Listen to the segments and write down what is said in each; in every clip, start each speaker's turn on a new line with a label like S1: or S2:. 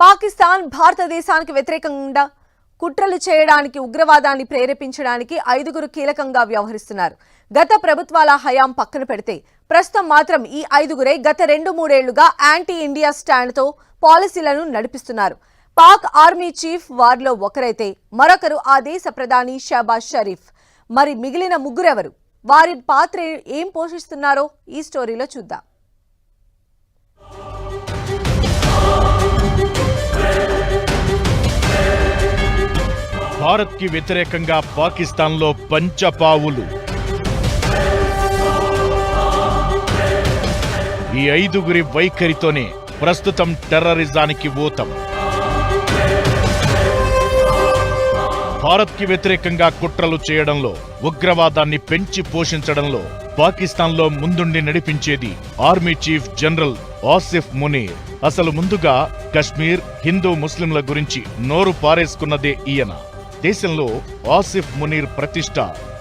S1: పాకిస్తాన్ భారతదేశానికి వ్యతిరేకంగా కుట్రలు చేయడానికి ఉగ్రవాదాన్ని ప్రేరేపించడానికి ఐదుగురు కీలకంగా వ్యవహరిస్తున్నారు. గత ప్రభుత్వాల హయాం పక్కన పెడితే ప్రస్తుతం మాత్రం ఈ ఐదుగురే గత రెండు మూడేళ్ళుగా యాంటీ ఇండియా స్టాండ్తో పాలసీలను నడిపిస్తున్నారు. పాక్ ఆర్మీ చీఫ్ వారిలో ఒకరైతే మరొకరు ఆ దేశ ప్రధాని షాబాజ్ షరీఫ్. మరి మిగిలిన ముగ్గురెవరు? వారి పాత్ర ఏం పోషిస్తున్నారో ఈ స్టోరీలో చూద్దాం.
S2: భారత్కి వ్యతిరేకంగా పాకిస్తాన్లో పంచపావులు. ఈ ఐదుగురి వైఖరితోనే ప్రస్తుతం టెర్రరిజానికి ఊతం. భారత్కి వ్యతిరేకంగా కుట్రలు చేయడంలో ఉగ్రవాదాన్ని పెంచి పోషించడంలో పాకిస్తాన్లో ముందుండి నడిపించేది army chief general Asif Munir. అసలు ముందుగా కశ్మీర్ హిందూ ముస్లింల గురించి నోరు పారేసుకున్నదే ఈయన. దేశంలో ఆసిఫ్ మునీర్ ప్రతిష్ట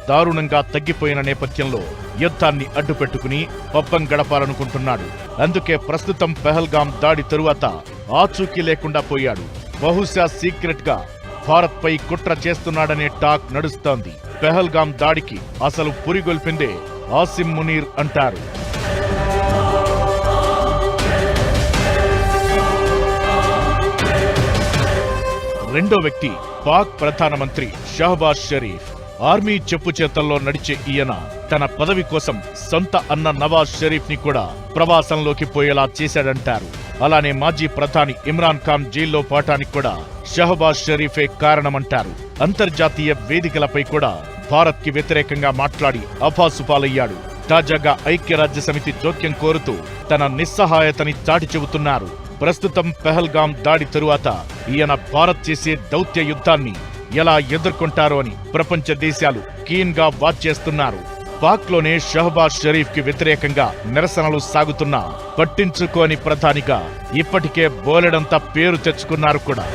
S2: దారుణంగా తగ్గిపోయిన నేపథ్యంలో యుద్ధాన్ని అడ్డుపెట్టుకుని పబ్బం గడపాలనుకుంటున్నాడు. అందుకే ప్రస్తుతం పెహల్గాం దాడి తరువాత ఆచూకీ లేకుండా పోయాడు. బహుశా సీక్రెట్గా భారత్ పై కుట్ర చేస్తున్నాడనే టాక్ నడుస్తోంది. పెహల్గాం దాడికి అసలు పురిగొల్పిందే ఆసిమ్ మునీర్ అంటారు. రెండో వ్యక్తి పాక్ ప్రధానమంత్రి షహబాజ్ షరీఫ్. ఆర్మీ చెప్పు చేతల్లో నడిచే ఈయన తన పదవి కోసం సొంత అన్న నవాజ్ షరీఫ్ని కూడా ప్రవాసంలోకి పోయేలా చేశాడంటారు. అలానే మాజీ ప్రధాని ఇమ్రాన్ ఖాన్ జైల్లో పోవటానికి కూడా షహబాజ్ షరీఫే కారణమంటారు. అంతర్జాతీయ వేదికలపై కూడా భారత్కి వ్యతిరేకంగా మాట్లాడి అఫాసుపాలయ్యాడు తాజాగా ఐక్యరాజ్య సమితి జోక్యం కోరుతూ తన నిస్సహాయతని చాటి చెబుతున్నారు. ప్రస్తుతం పెహల్గాం దాడి తరువాత ఈయన భారత్ చేసే దౌత్య యుద్ధాన్ని ఎలా ఎదుర్కొంటారో అని ప్రపంచ దేశాలు కీన్గా వాచ్ చేస్తున్నారు. పాక్లోనే షహబాజ్ షరీఫ్కి వ్యతిరేకంగా నిరసనలు సాగుతున్నా పట్టించుకోని ప్రధానిగా ఇప్పటికే బోలెడంత పేరు తెచ్చుకున్నారు కూడా.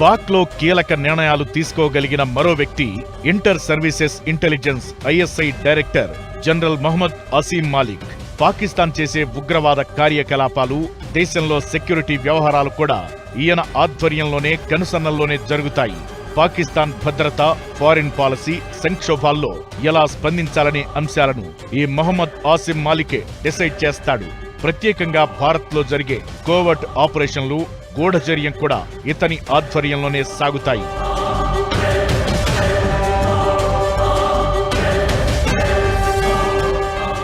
S2: పాక్లో కీలక నిర్ణయాలు తీసుకోగలిగిన మరో వ్యక్తి inter services intelligence ISI director general Mohammad Asim Malik. Pakistan చేసే ఉగ్రవాద కార్యకలాపాలు దేశంలో సెక్యూరిటీ వ్యవహారాలు కూడా ఈయన ఆధ్వర్యంలోనే కనుసన్నల్లోనే జరుగుతాయి. పాకిస్తాన్ భద్రత ఫారిన్ పాలసీ సంక్షోభాల్లో ఎలా స్పందించాలనే అంశాలను ఈ మహమ్మద్ ఆసిమ్ మాలికే డిసైడ్ చేస్తాడు. ప్రత్యేకంగా భారత్లో జరిగే కోవర్ట్ ఆపరేషన్లు గూఢచర్యం కూడా ఇతని ఆధ్వర్యంలోనే సాగుతాయి.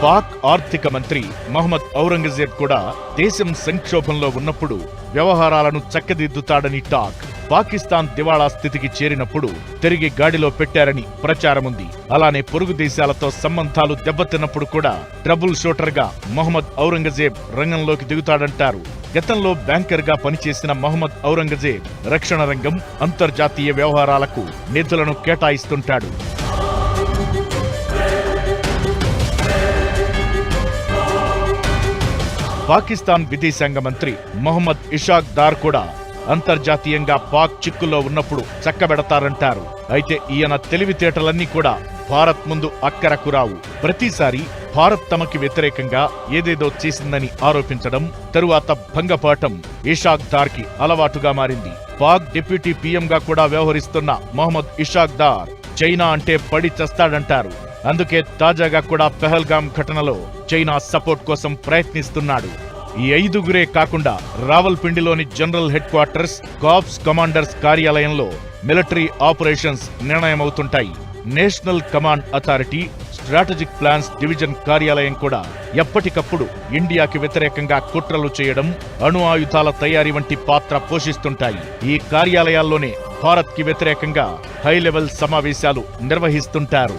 S2: పాక్ ఆర్థిక మంత్రి మహమ్మద్ ఔరంగజేబ్ కూడా దేశం సంక్షోభంలో ఉన్నప్పుడు వ్యవహారాలను చక్కదిద్దుతాడని టాక్ పాకిస్తాన్ దివాళా స్థితికి చేరినప్పుడు తిరిగి గాడిలో పెట్టారని ప్రచారముంది. అలానే పొరుగు దేశాలతో సంబంధాలు దెబ్బతిన్నప్పుడు కూడా ట్రబుల్ షూటర్గా మహమ్మద్ ఔరంగజేబ్ రంగంలోకి దిగుతాడంటారు. గతంలో బ్యాంకర్గా పనిచేసిన మహమ్మద్ ఔరంగజేబ్ రక్షణ రంగం అంతర్జాతీయ వ్యవహారాలకు నిధులను కేటాయిస్తుంటాడు. పాకిస్తాన్ విదేశాంగ మంత్రి మొహమ్మద్ ఇషాక్ దార్ కూడా అంతర్జాతీయంగా పాక్ చిక్కుల్లో ఉన్నప్పుడు చక్కబెడతారంటారు. అయితే ఈయన తెలివితేటలన్నీ కూడా భారత్ ముందు అక్కరకు రావు. ప్రతిసారి భారత్ తమకి వ్యతిరేకంగా ఏదేదో చేసిందని ఆరోపించడం తరువాత భంగపాఠం. ఇషాక్ దార్కి అలవాటుగా మారింది. పాక్ డిప్యూటీ పీఎంగా కూడా వ్యవహరిస్తున్న మొహమ్మద్ ఇషాక్ దార్ చైనా అంటే పడి చస్తాడంటారు. అందుకే తాజాగా కూడా పెహల్గాం ఘటనలో చైనా సపోర్ట్ కోసం ప్రయత్నిస్తున్నాడు. ఈ ఐదుగురే కాకుండా రావల్పిండిలోని general headquarters corps commanders కార్యాలయంలో military operations నిర్ణయమవుతుంటాయి. National command authority strategic plans division కార్యాలయం కూడా ఎప్పటికప్పుడు ఇండియాకి వ్యతిరేకంగా కుట్రలు చేయడం అణు ఆయుధాల తయారీ వంటి పాత్ర పోషిస్తుంటాయి. ఈ కార్యాలయాల్లోనే భారత్కి వ్యతిరేకంగా హై లెవెల్ సమావేశాలు నిర్వహిస్తుంటారు.